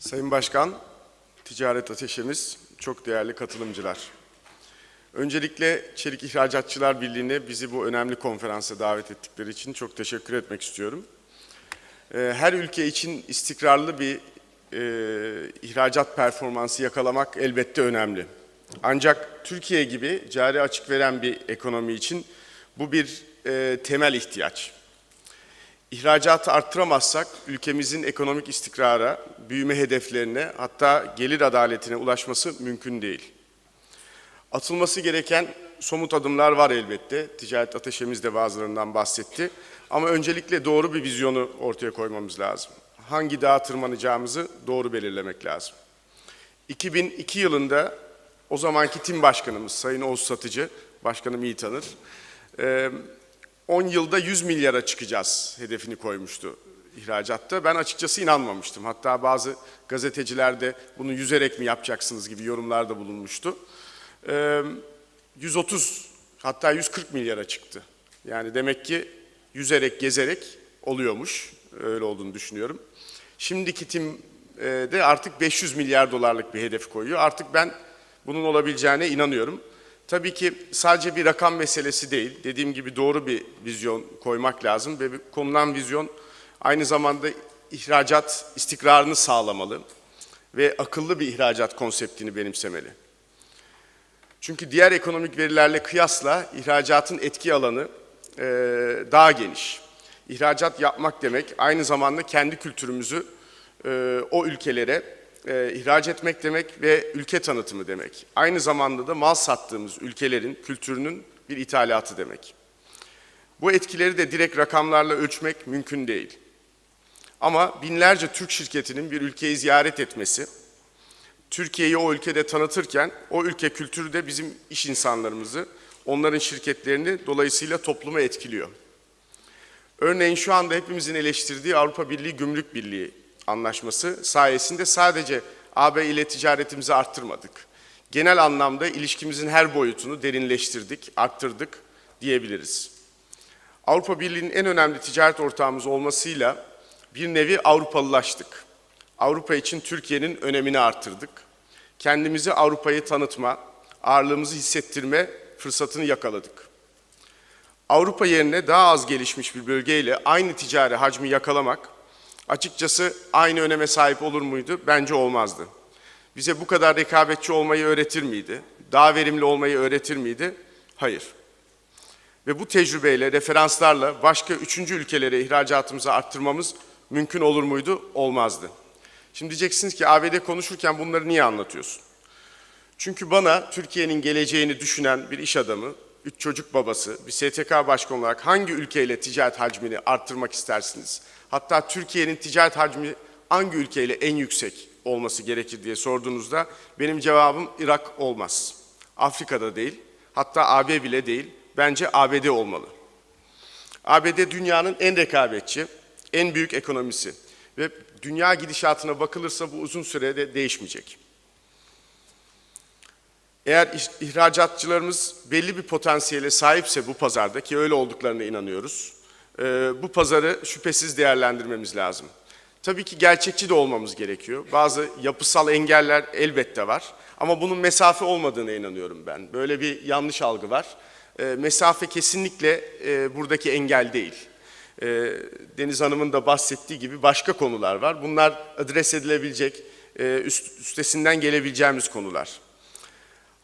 Sayın Başkan, ticaret ateşimiz, çok değerli katılımcılar. Öncelikle Çelik İhracatçılar Birliği'ne bizi bu önemli konferansa davet ettikleri için çok teşekkür etmek istiyorum. Ee, Her ülke için istikrarlı bir e, ihracat performansı yakalamak elbette önemli. Ancak Türkiye gibi cari açık veren bir ekonomi için bu bir e, temel ihtiyaç. İhracatı arttıramazsak ülkemizin ekonomik istikrara, büyüme hedeflerine hatta gelir adaletine ulaşması mümkün değil. Atılması gereken somut adımlar var elbette. Ticaret ateşemiz de bazılarından bahsetti. Ama öncelikle doğru bir vizyonu ortaya koymamız lazım. Hangi dağa tırmanacağımızı doğru belirlemek lazım. 2002 yılında o zamanki tim başkanımız Sayın Oğuz Satıcı, başkanım iyi tanır, eee, 10 yılda 100 milyara çıkacağız hedefini koymuştu ihracatta. Ben açıkçası inanmamıştım. Hatta bazı gazeteciler de bunu yüzerek mi yapacaksınız gibi yorumlarda bulunmuştu. Ee, 130 hatta 140 milyara çıktı. Yani demek ki yüzerek gezerek oluyormuş. Öyle olduğunu düşünüyorum. Şimdiki tim e, de artık 500 milyar dolarlık bir hedef koyuyor. Artık ben bunun olabileceğine inanıyorum. Tabii ki sadece bir rakam meselesi değil. Dediğim gibi doğru bir vizyon koymak lazım ve konulan vizyon aynı zamanda ihracat istikrarını sağlamalı ve akıllı bir ihracat konseptini benimsemeli. Çünkü diğer ekonomik verilerle kıyasla ihracatın etki alanı e, daha geniş. İhracat yapmak demek aynı zamanda kendi kültürümüzü e, o ülkelere e, ihraç etmek demek ve ülke tanıtımı demek. Aynı zamanda da mal sattığımız ülkelerin kültürünün bir ithalatı demek. Bu etkileri de direkt rakamlarla ölçmek mümkün değil. Ama binlerce Türk şirketinin bir ülkeyi ziyaret etmesi, Türkiye'yi o ülkede tanıtırken o ülke kültürü de bizim iş insanlarımızı, onların şirketlerini dolayısıyla topluma etkiliyor. Örneğin şu anda hepimizin eleştirdiği Avrupa Birliği Gümrük Birliği anlaşması sayesinde sadece AB ile ticaretimizi arttırmadık. Genel anlamda ilişkimizin her boyutunu derinleştirdik, arttırdık diyebiliriz. Avrupa Birliği'nin en önemli ticaret ortağımız olmasıyla bir nevi Avrupalılaştık. Avrupa için Türkiye'nin önemini arttırdık. Kendimizi Avrupa'yı tanıtma, ağırlığımızı hissettirme fırsatını yakaladık. Avrupa yerine daha az gelişmiş bir bölgeyle aynı ticari hacmi yakalamak açıkçası aynı öneme sahip olur muydu? Bence olmazdı. Bize bu kadar rekabetçi olmayı öğretir miydi? Daha verimli olmayı öğretir miydi? Hayır. Ve bu tecrübeyle, referanslarla başka üçüncü ülkelere ihracatımızı arttırmamız mümkün olur muydu? Olmazdı. Şimdi diyeceksiniz ki ABD konuşurken bunları niye anlatıyorsun? Çünkü bana Türkiye'nin geleceğini düşünen bir iş adamı, üç çocuk babası, bir STK başkanı olarak hangi ülkeyle ticaret hacmini arttırmak istersiniz? Hatta Türkiye'nin ticaret hacmi hangi ülkeyle en yüksek olması gerekir diye sorduğunuzda benim cevabım Irak olmaz. Afrika'da değil, hatta AB bile değil, bence ABD olmalı. ABD dünyanın en rekabetçi, en büyük ekonomisi ve dünya gidişatına bakılırsa bu uzun sürede değişmeyecek. Eğer ihracatçılarımız belli bir potansiyele sahipse bu pazarda ki öyle olduklarına inanıyoruz, e, bu pazarı şüphesiz değerlendirmemiz lazım. Tabii ki gerçekçi de olmamız gerekiyor. Bazı yapısal engeller elbette var ama bunun mesafe olmadığına inanıyorum ben. Böyle bir yanlış algı var. E, mesafe kesinlikle e, buradaki engel değil. Deniz Hanım'ın da bahsettiği gibi başka konular var. Bunlar adres edilebilecek, üst, üstesinden gelebileceğimiz konular.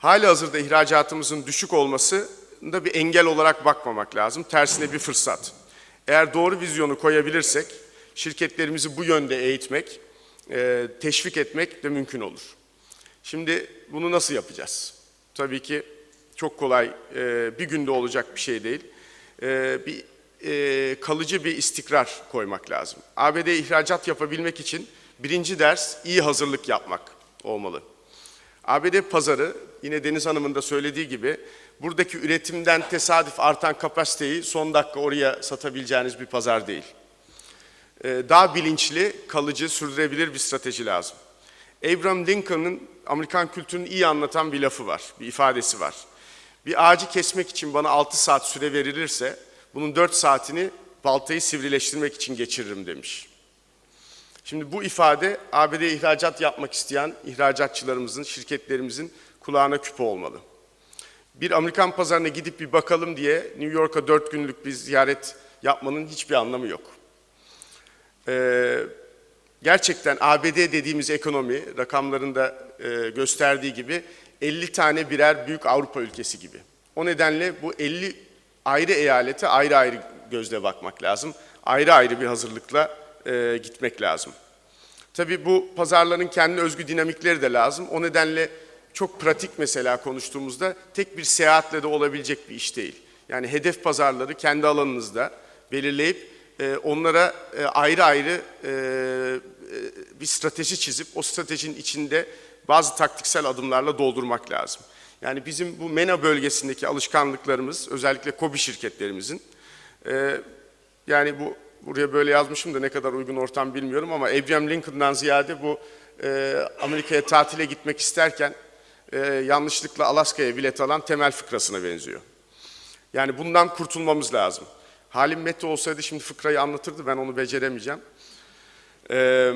Hali hazırda ihracatımızın düşük olması da bir engel olarak bakmamak lazım. Tersine bir fırsat. Eğer doğru vizyonu koyabilirsek şirketlerimizi bu yönde eğitmek, e, teşvik etmek de mümkün olur. Şimdi bunu nasıl yapacağız? Tabii ki çok kolay e, bir günde olacak bir şey değil. E, bir kalıcı bir istikrar koymak lazım. ABD ihracat yapabilmek için birinci ders iyi hazırlık yapmak olmalı. ABD pazarı yine Deniz Hanım'ın da söylediği gibi buradaki üretimden tesadüf artan kapasiteyi son dakika oraya satabileceğiniz bir pazar değil. Ee, Daha bilinçli, kalıcı, sürdürülebilir bir strateji lazım. Abraham Lincoln'ın Amerikan kültürünü iyi anlatan bir lafı var, bir ifadesi var. Bir ağacı kesmek için bana 6 saat süre verilirse bunun 4 saatini baltayı sivrileştirmek için geçiririm demiş. Şimdi bu ifade ABD'ye ihracat yapmak isteyen ihracatçılarımızın, şirketlerimizin kulağına küpe olmalı. Bir Amerikan pazarına gidip bir bakalım diye New York'a dört günlük bir ziyaret yapmanın hiçbir anlamı yok. Ee, gerçekten ABD dediğimiz ekonomi rakamlarında e, gösterdiği gibi 50 tane birer büyük Avrupa ülkesi gibi. O nedenle bu 50 ayrı eyalete ayrı ayrı gözle bakmak lazım. Ayrı ayrı bir hazırlıkla e, gitmek lazım. Tabii bu pazarların kendi özgü dinamikleri de lazım. O nedenle çok pratik mesela konuştuğumuzda tek bir seyahatle de olabilecek bir iş değil. Yani hedef pazarları kendi alanınızda belirleyip e, onlara e, ayrı ayrı e, e, bir strateji çizip o stratejinin içinde bazı taktiksel adımlarla doldurmak lazım. Yani bizim bu MENA bölgesindeki alışkanlıklarımız özellikle KOBİ şirketlerimizin e, yani bu buraya böyle yazmışım da ne kadar uygun ortam bilmiyorum ama Abraham Lincoln'dan ziyade bu e, Amerika'ya tatile gitmek isterken e, yanlışlıkla Alaska'ya bilet alan temel fıkrasına benziyor. Yani bundan kurtulmamız lazım. Halim Mete olsaydı şimdi fıkrayı anlatırdı ben onu beceremeyeceğim. Ee,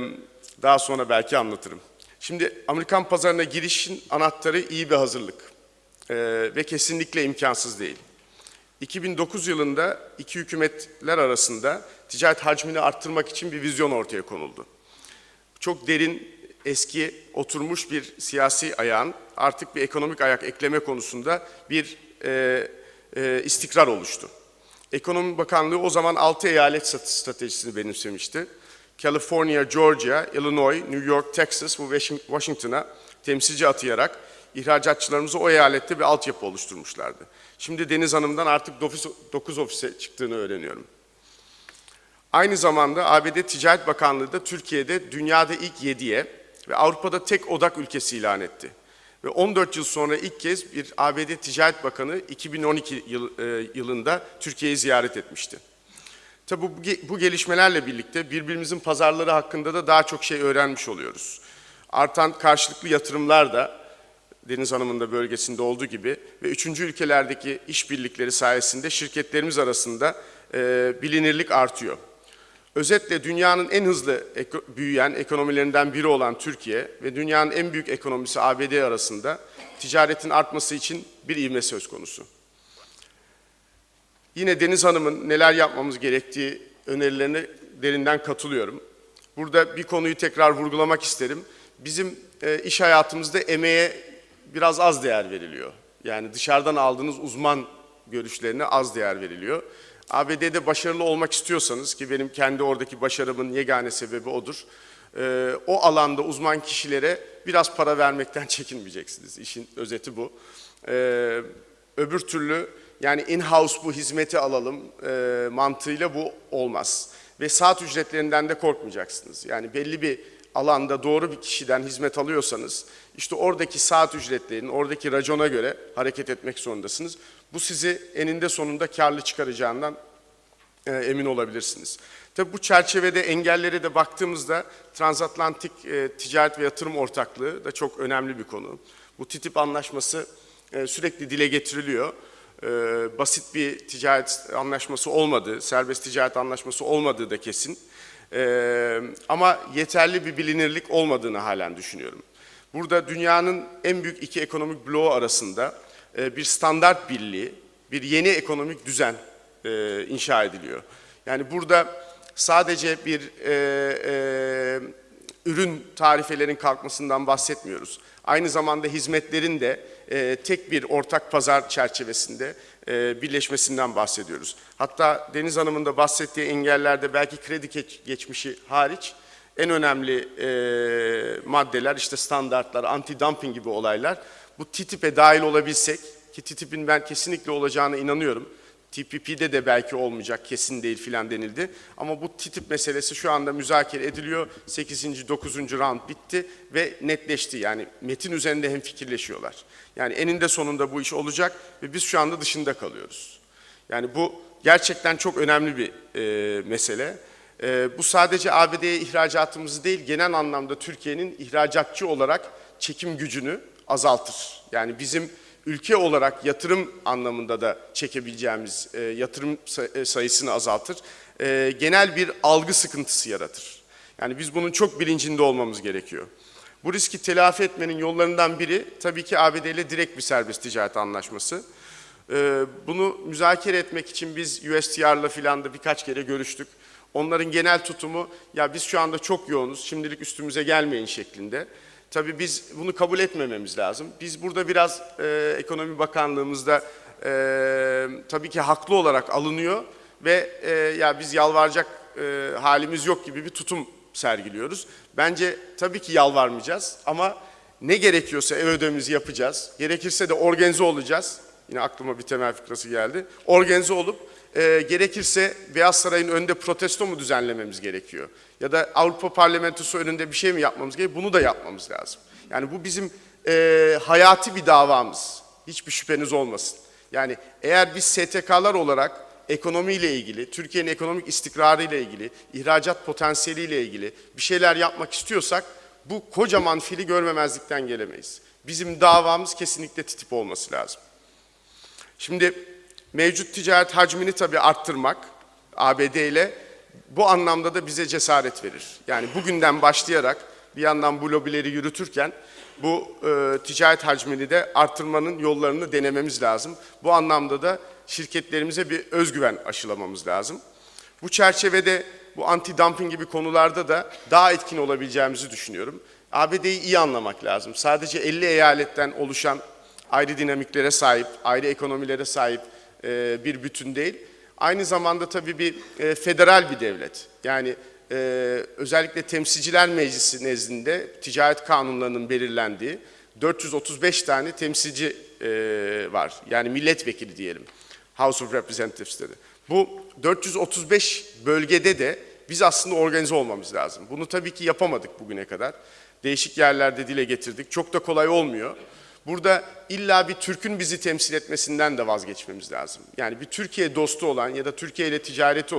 daha sonra belki anlatırım. Şimdi Amerikan pazarına girişin anahtarı iyi bir hazırlık Ee, ve kesinlikle imkansız değil. 2009 yılında iki hükümetler arasında ticaret hacmini arttırmak için bir vizyon ortaya konuldu. Çok derin, eski, oturmuş bir siyasi ayağın artık bir ekonomik ayak ekleme konusunda bir e, e, istikrar oluştu. Ekonomi Bakanlığı o zaman 6 eyalet stratejisini benimsemişti. California, Georgia, Illinois, New York, Texas ve Washington'a temsilci atayarak ihracatçılarımızı o eyalette bir altyapı oluşturmuşlardı. Şimdi Deniz Hanım'dan artık 9 ofise çıktığını öğreniyorum. Aynı zamanda ABD Ticaret Bakanlığı da Türkiye'de dünyada ilk 7'ye ve Avrupa'da tek odak ülkesi ilan etti. Ve 14 yıl sonra ilk kez bir ABD Ticaret Bakanı 2012 yıl, e, yılında Türkiye'yi ziyaret etmişti. Tabi bu, bu gelişmelerle birlikte birbirimizin pazarları hakkında da daha çok şey öğrenmiş oluyoruz. Artan karşılıklı yatırımlar da Deniz Hanım'ın da bölgesinde olduğu gibi ve üçüncü ülkelerdeki işbirlikleri sayesinde şirketlerimiz arasında e, bilinirlik artıyor. Özetle dünyanın en hızlı eko büyüyen ekonomilerinden biri olan Türkiye ve dünyanın en büyük ekonomisi ABD arasında ticaretin artması için bir ivme söz konusu. Yine Deniz Hanım'ın neler yapmamız gerektiği önerilerine derinden katılıyorum. Burada bir konuyu tekrar vurgulamak isterim. Bizim e, iş hayatımızda emeğe biraz az değer veriliyor. Yani dışarıdan aldığınız uzman görüşlerine az değer veriliyor. ABD'de başarılı olmak istiyorsanız ki benim kendi oradaki başarımın yegane sebebi odur. E, o alanda uzman kişilere biraz para vermekten çekinmeyeceksiniz. İşin özeti bu. E, öbür türlü yani in-house bu hizmeti alalım e, mantığıyla bu olmaz. Ve saat ücretlerinden de korkmayacaksınız. Yani belli bir alanda doğru bir kişiden hizmet alıyorsanız işte oradaki saat ücretlerinin, oradaki racona göre hareket etmek zorundasınız. Bu sizi eninde sonunda karlı çıkaracağından e, emin olabilirsiniz. Tabii bu çerçevede engellere de baktığımızda transatlantik e, ticaret ve yatırım ortaklığı da çok önemli bir konu. Bu TTIP anlaşması e, sürekli dile getiriliyor. E, basit bir ticaret anlaşması olmadığı, serbest ticaret anlaşması olmadığı da kesin. E, ama yeterli bir bilinirlik olmadığını halen düşünüyorum. Burada dünyanın en büyük iki ekonomik bloğu arasında e, bir standart birliği, bir yeni ekonomik düzen e, inşa ediliyor. Yani burada sadece bir e, e, ürün tarifelerin kalkmasından bahsetmiyoruz. Aynı zamanda hizmetlerin de e, tek bir ortak pazar çerçevesinde e, birleşmesinden bahsediyoruz. Hatta Deniz Hanım'ın da bahsettiği engellerde belki kredi geç, geçmişi hariç en önemli e, maddeler işte standartlar, anti-dumping gibi olaylar. Bu TTIP'e dahil olabilsek ki TTIP'in ben kesinlikle olacağına inanıyorum. TPP'de de belki olmayacak kesin değil filan denildi. Ama bu TTIP meselesi şu anda müzakere ediliyor. 8. 9. round bitti ve netleşti. Yani metin üzerinde hem fikirleşiyorlar. Yani eninde sonunda bu iş olacak ve biz şu anda dışında kalıyoruz. Yani bu gerçekten çok önemli bir e, mesele. E, bu sadece ABD'ye ihracatımızı değil genel anlamda Türkiye'nin ihracatçı olarak çekim gücünü azaltır. Yani bizim ülke olarak yatırım anlamında da çekebileceğimiz e, yatırım e, sayısını azaltır. E, genel bir algı sıkıntısı yaratır. Yani biz bunun çok bilincinde olmamız gerekiyor. Bu riski telafi etmenin yollarından biri tabii ki ABD ile direkt bir serbest ticaret anlaşması. Ee, Bunu müzakere etmek için biz USTR'la filan da birkaç kere görüştük. Onların genel tutumu ya biz şu anda çok yoğunuz, şimdilik üstümüze gelmeyin şeklinde. Tabii biz bunu kabul etmememiz lazım. Biz burada biraz e, Ekonomi Bakanlığımızda e, tabii ki haklı olarak alınıyor ve e, ya biz yalvaracak e, halimiz yok gibi bir tutum sergiliyoruz. Bence tabii ki yalvarmayacağız ama ne gerekiyorsa ev ödememizi yapacağız. Gerekirse de organize olacağız. Yine aklıma bir temel fikrası geldi. Organize olup e, gerekirse Beyaz Saray'ın önünde protesto mu düzenlememiz gerekiyor? Ya da Avrupa Parlamentosu önünde bir şey mi yapmamız gerekiyor? Bunu da yapmamız lazım. Yani bu bizim e, hayati bir davamız. Hiçbir şüpheniz olmasın. Yani eğer biz STK'lar olarak ekonomiyle ilgili, Türkiye'nin ekonomik istikrarıyla ilgili, ihracat potansiyeliyle ilgili bir şeyler yapmak istiyorsak bu kocaman fili görmemezlikten gelemeyiz. Bizim davamız kesinlikle TTIP olması lazım. Şimdi mevcut ticaret hacmini tabii arttırmak ABD ile bu anlamda da bize cesaret verir. Yani bugünden başlayarak bir yandan bu lobileri yürütürken bu e, ticaret hacmini de arttırmanın yollarını denememiz lazım. Bu anlamda da şirketlerimize bir özgüven aşılamamız lazım. Bu çerçevede bu anti-dumping gibi konularda da daha etkin olabileceğimizi düşünüyorum. ABD'yi iyi anlamak lazım. Sadece 50 eyaletten oluşan ayrı dinamiklere sahip, ayrı ekonomilere sahip e, bir bütün değil. Aynı zamanda tabii bir e, federal bir devlet. Yani e, özellikle Temsilciler Meclisi nezdinde ticaret kanunlarının belirlendiği 435 tane temsilci e, var. Yani milletvekili diyelim. House of Representatives dedi. Bu 435 bölgede de biz aslında organize olmamız lazım. Bunu tabii ki yapamadık bugüne kadar. Değişik yerlerde dile getirdik. Çok da kolay olmuyor. Burada illa bir Türk'ün bizi temsil etmesinden de vazgeçmemiz lazım. Yani bir Türkiye dostu olan ya da Türkiye ile ticareti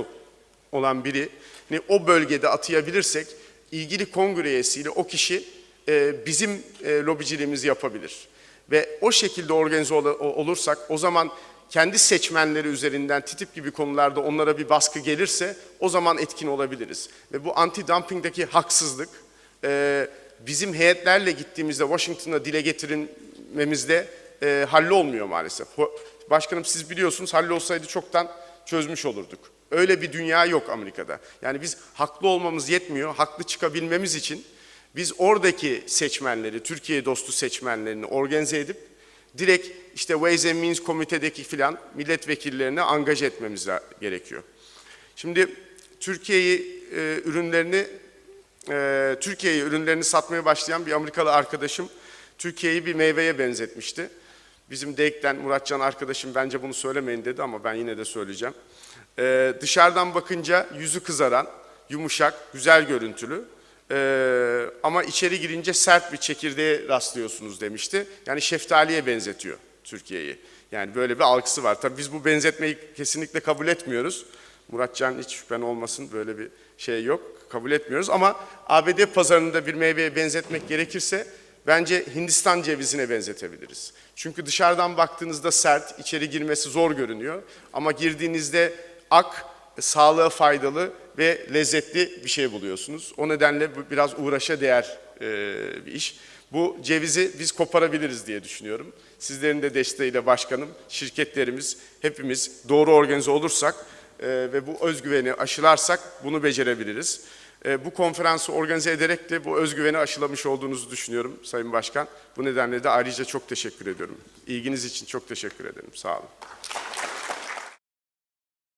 olan biri hani o bölgede atayabilirsek ilgili kongre üyesiyle o kişi e, bizim e, lobiciliğimizi yapabilir. Ve o şekilde organize ol- olursak o zaman kendi seçmenleri üzerinden TTIP gibi konularda onlara bir baskı gelirse o zaman etkin olabiliriz. Ve bu anti-dumpingdeki haksızlık e, bizim heyetlerle gittiğimizde Washington'a dile getirilmemizde e, hallolmuyor maalesef. Başkanım siz biliyorsunuz hallolsaydı çoktan çözmüş olurduk. Öyle bir dünya yok Amerika'da. Yani biz haklı olmamız yetmiyor. Haklı çıkabilmemiz için biz oradaki seçmenleri, Türkiye dostu seçmenlerini organize edip direkt işte Ways and Means komitedeki filan milletvekillerini angaje etmemiz gerekiyor. Şimdi Türkiye'yi e, ürünlerini e, Türkiye'ye ürünlerini satmaya başlayan bir Amerikalı arkadaşım Türkiye'yi bir meyveye benzetmişti. Bizim DEİK'ten Muratcan arkadaşım bence bunu söylemeyin dedi ama ben yine de söyleyeceğim. E, dışarıdan bakınca yüzü kızaran, yumuşak, güzel görüntülü e, ama içeri girince sert bir çekirdeğe rastlıyorsunuz demişti. Yani şeftaliye benzetiyor Türkiye'yi. Yani böyle bir algısı var. Tabii biz bu benzetmeyi kesinlikle kabul etmiyoruz. Muratcan hiç şüphen olmasın böyle bir şey yok. Kabul etmiyoruz ama ABD pazarında bir meyveye benzetmek gerekirse bence Hindistan cevizine benzetebiliriz. Çünkü dışarıdan baktığınızda sert, içeri girmesi zor görünüyor ama girdiğinizde ak, sağlığa faydalı ve lezzetli bir şey buluyorsunuz. O nedenle biraz uğraşa değer e, bir iş. Bu cevizi biz koparabiliriz diye düşünüyorum. Sizlerin de desteğiyle başkanım, şirketlerimiz, hepimiz doğru organize olursak e, ve bu özgüveni aşılarsak bunu becerebiliriz. E, bu konferansı organize ederek de bu özgüveni aşılamış olduğunuzu düşünüyorum Sayın Başkan. Bu nedenle de ayrıca çok teşekkür ediyorum. İlginiz için çok teşekkür ederim. Sağ olun.